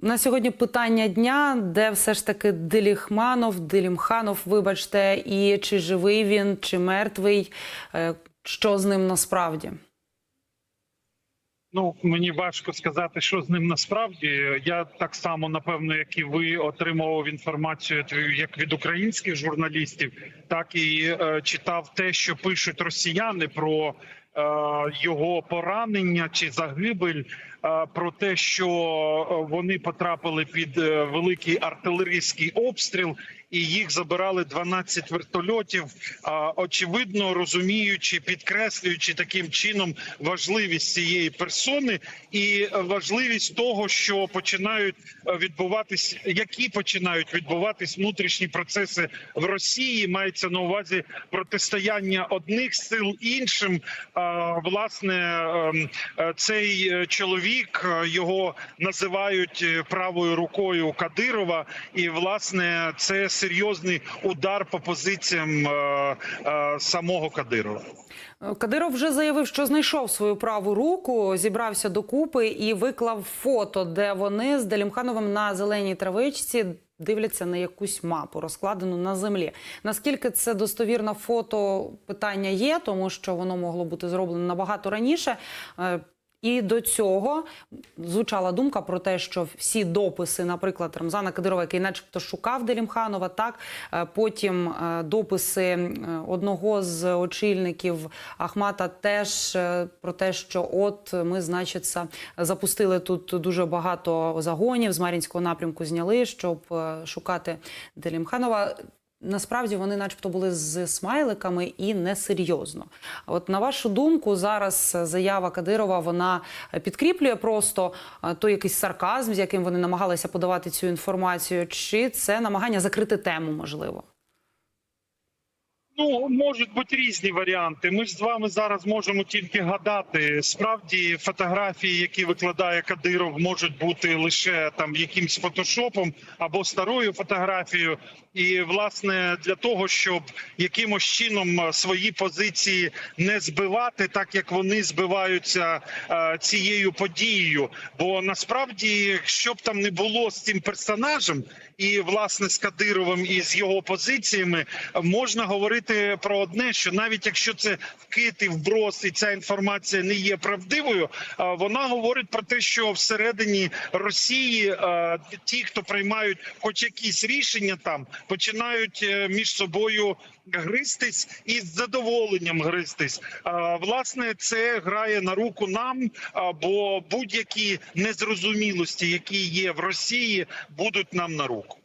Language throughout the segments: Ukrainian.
На сьогодні питання дня, де все ж таки Деліхманов, Делімханов, вибачте, і чи живий він, чи мертвий, Е, що з ним насправді? Ну мені важко сказати, що з ним насправді. Я так само, напевно, як і ви, отримував інформацію як від українських журналістів, так і е, читав те, що пишуть росіяни про його поранення чи загибель. е, Про те, що е, вони потрапили під е, великий артилерійський обстріл, і їх забирали 12 вертольотів. Очевидно, розуміючи, підкреслюючи таким чином важливість цієї персони і важливість того, що починають е, відбуватись, які починають відбуватись внутрішні процеси в Росії. Мається на увазі протистояння одних сил іншим. Власне, ем, е, цей е, чоловік його називають правою рукою Кадирова, і власне це серйозний удар по позиціям е, е, самого Кадирова. Е, Кадиров вже заявив, що знайшов свою праву руку, зібрався докупи і виклав фото, де вони з Делімхановим на зеленій травичці дивляться на якусь мапу, розкладену на землі. Наскільки це достовірне фото питання є, тому що воно могло бути зроблено набагато раніше. І до цього звучала думка про те, що всі дописи, наприклад, Рамзана Кадирова, який, начебто, шукав Делімханова, так е, потім е, дописи е, одного з очільників Ахмата теж про те, що от ми, значить, запустили тут дуже багато загонів з Мар'їнського напрямку, зняли, щоб шукати Делімханова. Насправді вони, начебто, були з смайликами і несерйозно. А От на вашу думку, зараз заява Кадирова вона підкріплює просто е, той якийсь сарказм, з яким вони намагалися подавати цю інформацію, чи це намагання закрити тему, можливо? Ну можуть бути різні варіанти. Ми ж з вами зараз можемо тільки гадати. Справді фотографії, які викладає Кадиров, можуть бути лише там якимсь фотошопом або старою фотографією. І власне для того, щоб якимось чином е, свої позиції не збивати, так як вони збиваються е, цією подією. Бо насправді, що б там не було з цим персонажем, і власне з Кадировим і з його позиціями, можна говорити про одне: що навіть якщо це вкид і вброс, і ця інформація не є правдивою, е, вона говорить про те, що всередині Росії е, ті, хто приймають хоч якісь рішення, там починають е, між собою гристись і з задоволенням гристись. Власне, це грає на руку нам, бо будь-які незрозумілості, які є в Росії, будуть нам на руку.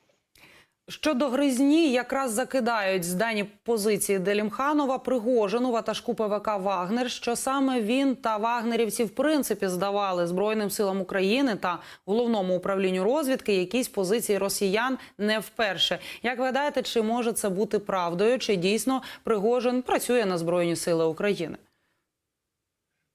Щодо гризні, якраз закидають з дані позиції Делімханова Пригожину ватажку ПВК Вагнер, що саме він та вагнерівці в принципі здавали Збройним силам України та головному управлінню розвідки якісь позиції росіян не вперше. Як ви гадаєте, чи може це бути правдою? Чи дійсно Пригожин працює на Збройні Сили України?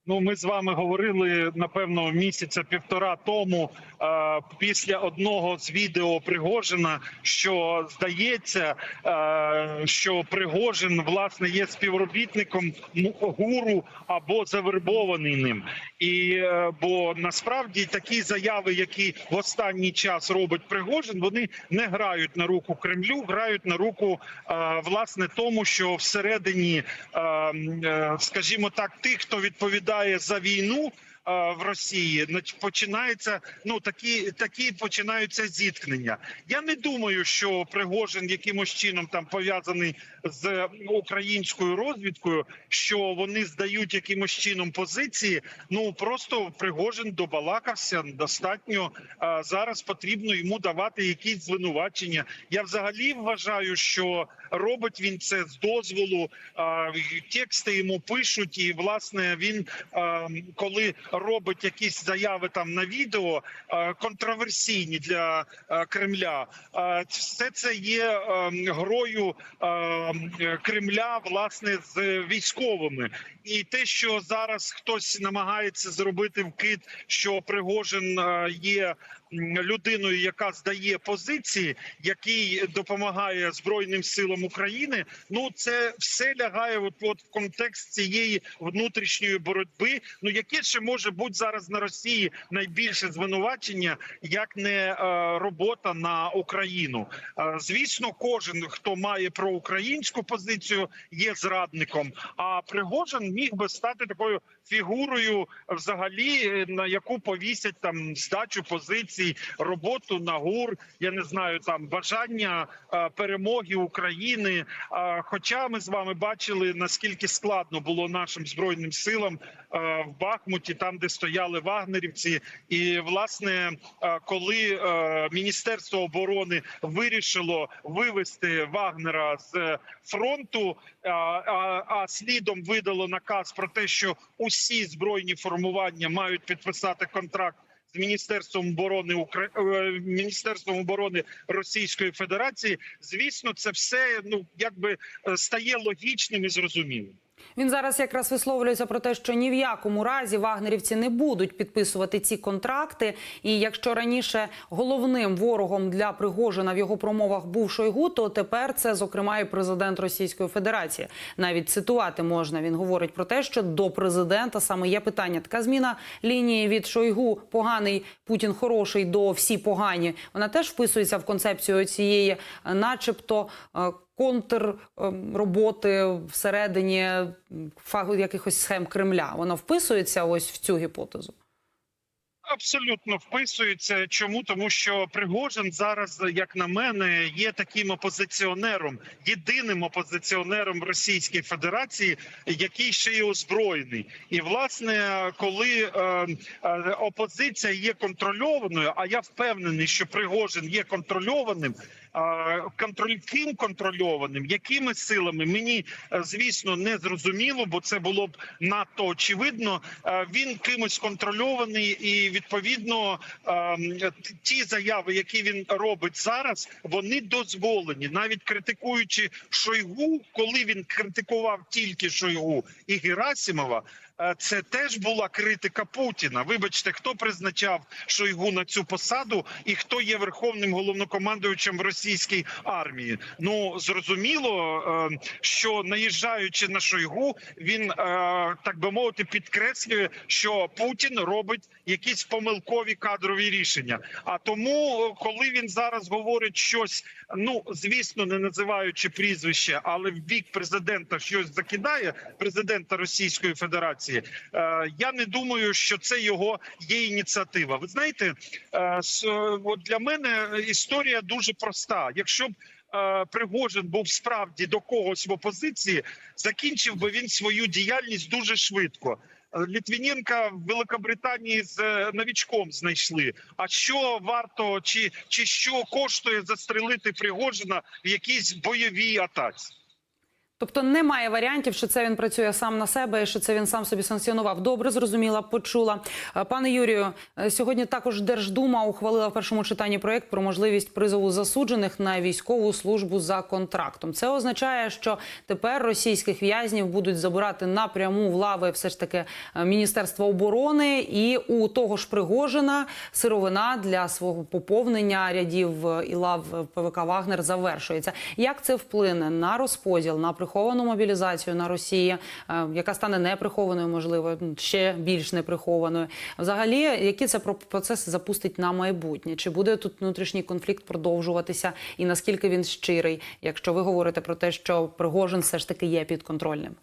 Ну, ми з вами говорили напевно місяця півтора тому е, після одного з відео Пригожина, що здається, е, що Пригожин власне є співробітником гуру або завербований ним. І е, бо насправді такі заяви, які в останній час робить Пригожин, вони не грають на руку Кремлю, грають на руку е, власне тому, що всередині, е, е, скажімо так, тих, хто відповідає за війну. Е, В Росії починається ну такі такі починаються зіткнення. Я не думаю, що Пригожин якимось чином там пов'язаний з українською розвідкою, що вони здають якимось чином позиції. Ну просто Пригожин добалакався достатньо. А зараз потрібно йому давати якісь звинувачення. Я взагалі вважаю, що робить він це з дозволу. а, Тексти йому пишуть, і власне він а, коли робить якісь заяви там на відео контроверсійні для Кремля, а, все це є грою Кремля власне з військовими. І те, що зараз хтось намагається зробити вкид, що Пригожин є людиною, яка здає позиції, який допомагає Збройним силам України. Ну це все лягає от, от в контекст цієї внутрішньої боротьби. Ну яке ще може бути зараз на Росії найбільше звинувачення, як не е, робота на Україну. Е, Звісно, кожен хто має проукраїнську позицію, є зрадником. А Пригожин міг би стати такою фігурою, взагалі е, на яку повісять там здачу позицій, роботу на гур. Я не знаю там бажання е, перемоги України. Е, Хоча ми з вами бачили наскільки складно було нашим збройним силам е, в Бахмуті, там де стояли вагнерівці, і власне, коли Міністерство оборони вирішило вивести Вагнера з фронту, а слідом видало наказ про те, що усі збройні формування мають підписати контракт. З міністерством оборони Укра... е, міністерством оборони Російської Федерації, звісно, це все ну якби е, стає логічним і зрозумілим. Він зараз якраз висловлюється про те, що ні в якому разі вагнерівці не будуть підписувати ці контракти. І якщо раніше головним ворогом для Пригожина в його промовах був Шойгу, то тепер це зокрема і президент Російської Федерації. Навіть цитувати можна. Він говорить про те, що до президента саме є питання. Така зміна лінії від Шойгу поганий Путін хороший до всі погані. Вона теж вписується в концепцію цієї, е, начебто. Контрроботи всередині м, якихось схем Кремля. Вона вписується ось в цю гіпотезу. Абсолютно вписується. Чому тому, що Пригожин зараз, як на мене, є таким опозиціонером, єдиним опозиціонером Російської Федерації, який ще й озброєний. І власне, коли е, е, опозиція є контрольованою, а я впевнений, що Пригожин є контрольованим. Е, Контроль ким контрольованим, якими силами мені е, звісно не зрозуміло, бо це було б надто очевидно. Е, Він кимось контрольований, і відповідно ем, ті заяви, які він робить зараз, вони дозволені, навіть критикуючи Шойгу, коли він критикував тільки Шойгу і Герасимова. е, Це теж була критика Путіна. Вибачте, хто призначав Шойгу на цю посаду, і хто є верховним головнокомандуючим в російській армії. Ну зрозуміло, е, що наїжджаючи на Шойгу, він е, так би мовити підкреслює, що Путін робить якісь помилкові кадрові рішення. А тому, коли він зараз говорить щось, ну звісно, не називаючи прізвище, але в бік президента щось закидає президента Російської Федерації. е, Я не думаю, що це його є ініціатива. Ви знаєте, для мене історія дуже проста. Якщо б е, Пригожин був справді до когось в опозиції, закінчив би він свою діяльність дуже швидко. Літвінінка Літвіненка в Великобританії з е, новічком знайшли. А що варто чи, чи що коштує застрелити Пригожина в якійсь бойовій атаці? Тобто немає варіантів, що це він працює сам на себе і що це він сам собі санкціонував. Добре, зрозуміла, почула. Е, Пане Юрію, е, сьогодні також Держдума ухвалила в першому читанні проєкт про можливість призову засуджених на військову службу за контрактом. Це означає, що тепер російських в'язнів будуть забирати напряму в лави все ж таки е, Міністерства оборони і у того ж Пригожина сировина для свого поповнення рядів і лав ПВК Вагнер завершується. Як це вплине на розподіл, на приховану мобілізацію на Росії, е, яка стане неприхованою, можливо, ще більш неприхованою? Взагалі, які це про- процеси запустить на майбутнє? Чи буде тут внутрішній конфлікт продовжуватися, і наскільки він щирий, якщо ви говорите про те, що Пригожин все ж таки є підконтрольним?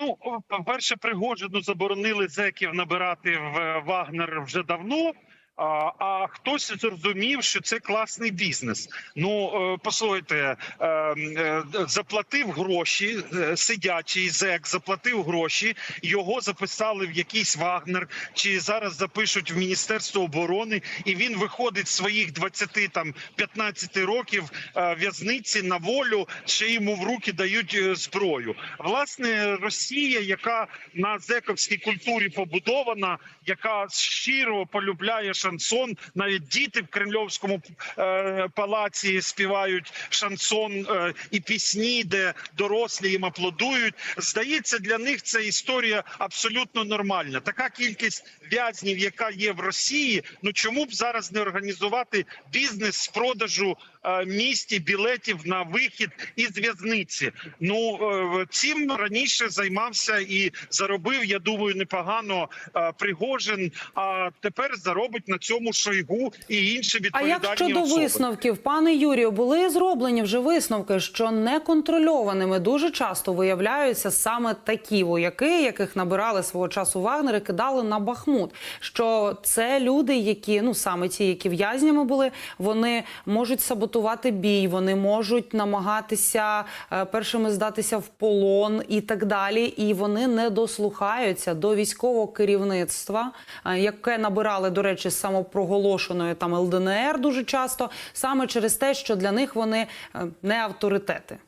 Ну, по-перше, Пригожину заборонили зеків набирати в е, Вагнер вже давно. А, а хтось зрозумів, що це класний бізнес. Ну е, послухайте, е, е, заплатив гроші, сидячий зек заплатив гроші, його записали в якийсь Вагнер, чи зараз запишуть в Міністерство оборони, і він виходить з своїх 20 там 15 років в'язниці на волю, ще йому в руки дають зброю. Власне, Росія, яка на зековській культурі побудована, яка щиро полюбляє шансон. Навіть діти в Кремльовському е, палаці співають шансон е, і пісні, де дорослі їм аплодують. Здається, для них це історія абсолютно нормальна. Така кількість в'язнів, яка є в Росії. Ну чому б зараз не організувати бізнес з продажу е, місті білетів на вихід із в'язниці? Ну е, цим раніше займався і заробив. Я думаю, непогано е, Пригожин. А тепер заробить на цьому Шойгу і інші А відповідальні як щодо особи. висновків, пане Юрію, були зроблені вже висновки, що неконтрольованими дуже часто виявляються саме такі вояки, яких набирали свого часу Вагнери, кидали на Бахмут. Що це люди, які ну саме ті, які в'язнями були, вони можуть саботувати бій, вони можуть намагатися е, першими здатися в полон і так далі. І вони не дослухаються до військового керівництва, е, яке набирали, до речі, самопроголошеної там ЛДНР дуже часто, саме через те, що для них вони е, не авторитети.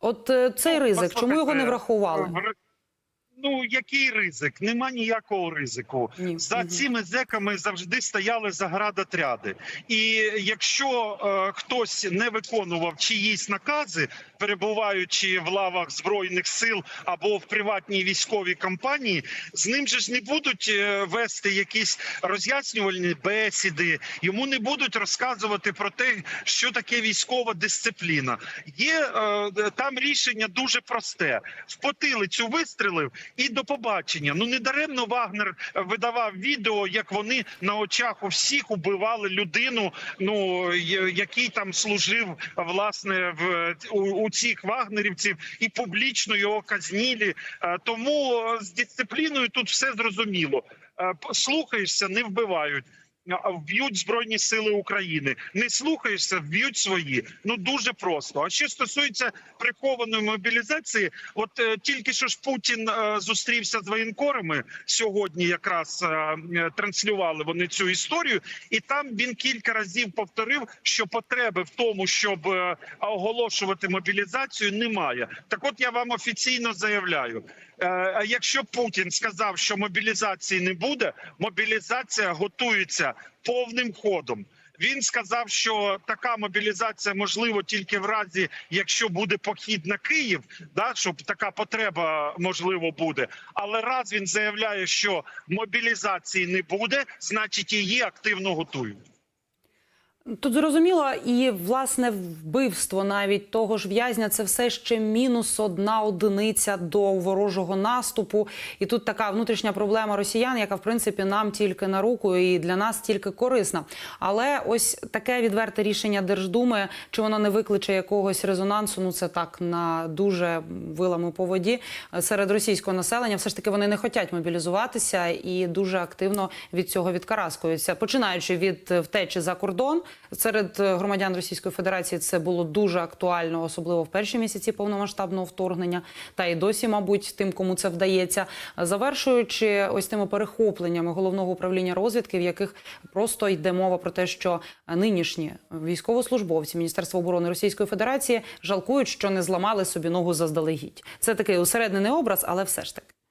От е, цей Ну, ризик, чому його не врахували? Ну який ризик? Нема ніякого ризику. Ні. За цими зеками завжди стояли заградотряди. І якщо е, хтось не виконував чиїсь накази, перебуваючи в лавах збройних сил або в приватній військовій компанії, з ним же ж не будуть е, вести якісь роз'яснювальні бесіди. Йому не будуть розказувати про те, що таке військова дисципліна. Є е, там рішення дуже просте: в потилицю вистрілив і до побачення. Ну не даремно Вагнер видавав відео, як вони на очах у всіх убивали людину. Ну який там служив власне в у, у цих вагнерівців, і публічно його казнілі. Е, Тому з дисципліною тут все зрозуміло. Е, Слухаєшся, не вбивають. Вб'ють збройні сили України. Не слухаєшся, вб'ють свої. Ну дуже просто. А що стосується прихованої мобілізації, от е, тільки що ж Путін е, зустрівся з воєнкорами сьогодні. Якраз е, е, транслювали вони цю історію, і там він кілька разів повторив, що потреби в тому, щоб е, оголошувати мобілізацію, немає. Так, от я вам офіційно заявляю. Е, якщо Путін сказав, що мобілізації не буде, мобілізація готується повним ходом. Він сказав, що така мобілізація можливо тільки в разі, якщо буде похід на Київ, да щоб така потреба можливо буде. Але раз він заявляє, що мобілізації не буде, значить її активно готують. Тут зрозуміло, і власне вбивство навіть того ж в'язня це все ще мінус одна одиниця до ворожого наступу. І тут така внутрішня проблема росіян, яка в принципі нам тільки на руку і для нас тільки корисна. Але ось таке відверте рішення Держдуми, чи воно не викличе якогось резонансу? Ну це так на дуже вилами по воді серед російського населення. Все ж таки вони не хочуть мобілізуватися і дуже активно від цього відкараскуються, починаючи від втечі за кордон. Серед е, громадян Російської Федерації це було дуже актуально, особливо в перші місяці повномасштабного вторгнення, та й досі, мабуть, тим, кому це вдається. Завершуючи ось тими перехопленнями головного управління розвідки, в яких просто йде мова про те, що нинішні військовослужбовці Міністерства оборони Російської Федерації жалкують, що не зламали собі ногу заздалегідь. Це такий усереднений образ, але все ж таки.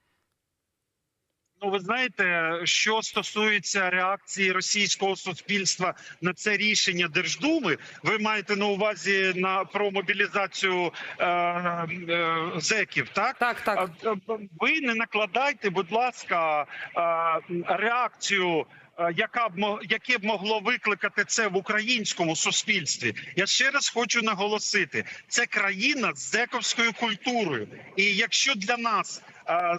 Ну, ви знаєте, що стосується реакції російського суспільства на це рішення Держдуми, ви маєте на увазі на про мобілізацію е, е, зеків, так? Так, так. А, Ви не накладайте, будь ласка, а, реакцію. Яка б яке б могло викликати це в українському суспільстві? Я ще раз хочу наголосити: це країна з зековською культурою, і якщо для нас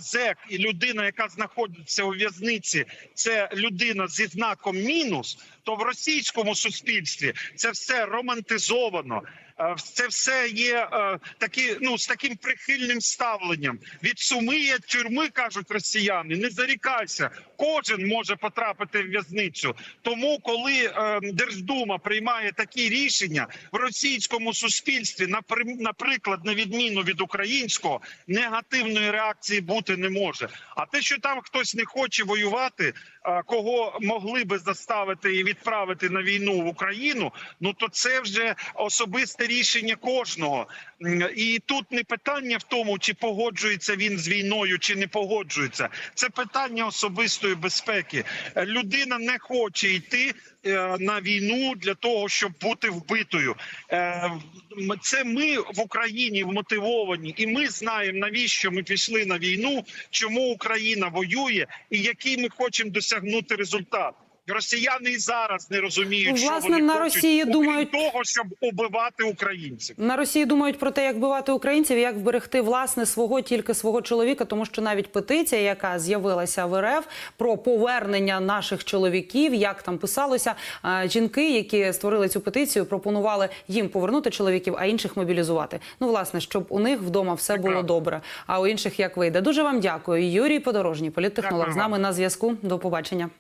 зек і людина, яка знаходиться у в'язниці, це людина зі знаком мінус, то в російському суспільстві це все романтизовано. Е, Це все є е, такі, ну з таким прихильним ставленням. Від суми тюрми кажуть росіяни. Не зарікайся, кожен може потрапити в в'язницю. Тому, коли е, Держдума приймає такі рішення в російському суспільстві, напри- наприклад, на відміну від українського, негативної реакції бути не може. А те, що там хтось не хоче воювати, кого могли би заставити і відправити на війну в Україну, ну то це вже особисте рішення кожного. І тут не питання в тому, чи погоджується він з війною, чи не погоджується. Це питання особистої безпеки. Людина не хоче йти на війну для того, щоб бути вбитою. Е, Це ми в Україні вмотивовані, і ми знаємо навіщо ми пішли на війну, чому Україна воює і який ми хочемо досягнути результат. Росіяни і зараз не розуміють, Ну, що вони на хочуть, Росії думають- того, щоб убивати українців. На Росії думають про те, як вбивати українців, як вберегти власне свого тільки свого чоловіка, тому що навіть петиція, яка з'явилася в РФ про повернення наших чоловіків, як там писалося, жінки, які створили цю петицію, пропонували їм повернути чоловіків, а інших мобілізувати. Ну, власне, щоб у них вдома все було правда. добре. А у інших як вийде. Дуже вам дякую. Юрій Подорожній, політтехнолог, з нами на зв'язку. До побачення.